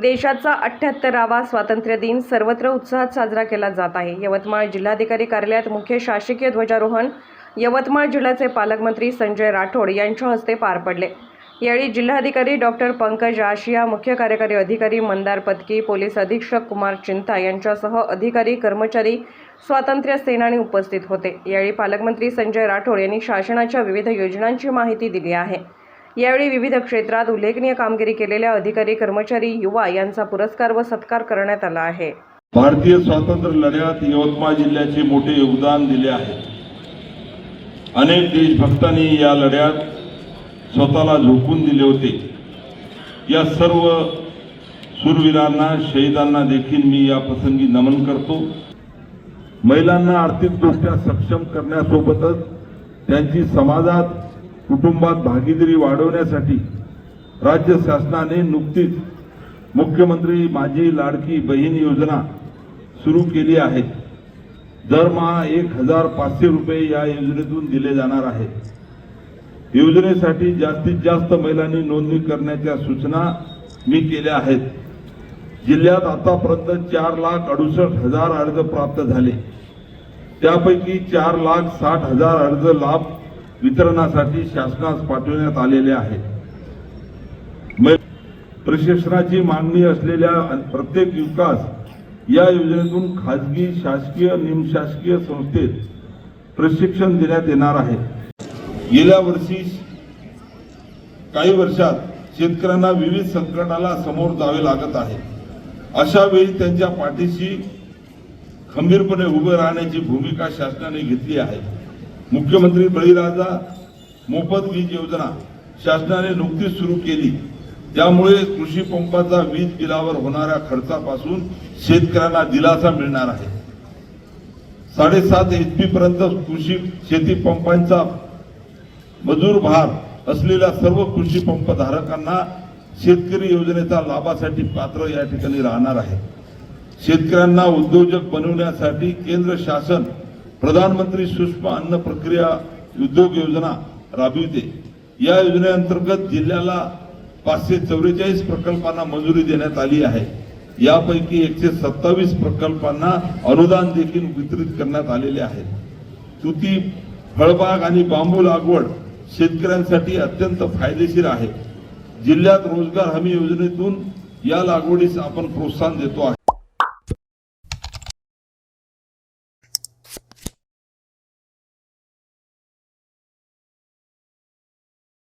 देशाचा अठ्ठ्याहत्तरावा स्वातंत्र्य दिन सर्वत्र उत्साहात साजरा केला जात आहे. यवतमाळ जिल्हाधिकारी कार्यालयात मुख्य शासकीय ध्वजारोहण यवतमाळ जिल्ह्याचे पालकमंत्री संजय राठोड यांच्या हस्ते पार पडले. यावेळी जिल्हाधिकारी डॉक्टर पंकज आशिया मुख्य कार्यकारी अधिकारी मंदार पत्की पोलीस अधीक्षक कुमार चिंता यांच्यासह अधिकारी कर्मचारी स्वातंत्र्य सेनानी उपस्थित होते. यावेळी पालकमंत्री संजय राठोड यांनी शासनाच्या विविध योजनांची माहिती दिली आहे. यावेळी विविध क्षेत्रात उल्लेखनीय कामगिरी केलेल्या अधिकारी कर्मचारी युवा यांचा पुरस्कार व सत्कार करण्यात आला आहे. भारतीय स्वातंत्र्य लढ्यात यवतमाळ जिल्ह्याचे मोठे योगदान दिले आहे. अनेक देशभक्तांनी या लढ्यात स्वतःला झोकून दिले होते. या सर्व शूरवीरांना शहीदांना देखील मी या प्रसंगी नमन करतो. महिलांना आर्थिकदृष्ट्या सक्षम करण्यासोबतच त्यांची समाजात कुटुंबात भागीदारी वाढवण्यासाठी राज्य शासनाने नुकतीच मुख्यमंत्री माझी लाडकी बहीण योजना सुरू केली आहे. दरमहा एक हजार पाचशे रुपये या योजनेतून दिले जाणार आहेत योजनेसाठी जास्तीत जास्त महिलांनी नोंदणी करण्याच्या सूचना मी केल्या आहेत. जिल्ह्यात आतापर्यंत चार लाख अडुसष्ट हजार अर्ज प्राप्त झाले. त्यापैकी चार लाख साठ हजार अर्ज लाभ वितरणासाठी शासनास पाठवण्यात आलेले आहेत प्रशिक्षणाची प्रशासनाची मागणी असलेल्या प्रत्येक युवकास या योजनेतून खाजगी शासकीय निमशासकीय संस्थेत प्रशिक्षण देण्यात येणार आहे. गेल्या वर्षी काही वर्षात शेतकऱ्यांना विविध संकटाला समोर जावे लागत आहे. अशा वेळी त्यांच्या पाठीशी खंबीरपणे उभे राहण्याची भूमिका शासनाने घेतली आहे. मुख्यमंत्री बळीराजा मोफत वीज योजना शासनाने नुकतीच सुरू केली. त्यामुळे कृषी पंपाचा वीज बिलावर होणाऱ्या खर्चापासून शेतकऱ्यांना दिलासा मिळणार आहे. साडेसात एच पी पर्यंत कृषी शेती पंपांचा मजूर भार असलेल्या सर्व कृषी पंप धारकांना शेतकरी योजनेचा लाभासाठी पात्र या ठिकाणी राहणार आहे. शेतकऱ्यांना उद्योजक बनवण्यासाठी केंद्र शासन प्रधानमंत्री सूक्ष्म अन्न प्रक्रिया उद्योग योजना राबविते. या योजनेअंतर्गत जिल्ह्याला पाचशे चौवेचाळीस प्रकल्पांना मंजुरी देण्यात आली आहे. यापैकी एकशे सत्तावीस प्रकल्पांना अनुदान देखील वितरित करण्यात आलेले आहे. तुती फळबाग आणि बांबू लागवड शेतकऱ्यांसाठी अत्यंत फायदेशीर आहे. जिल्ह्यात रोजगार हमी योजनेतून या लागवडीस आपण प्रोत्साहन देतो आहे.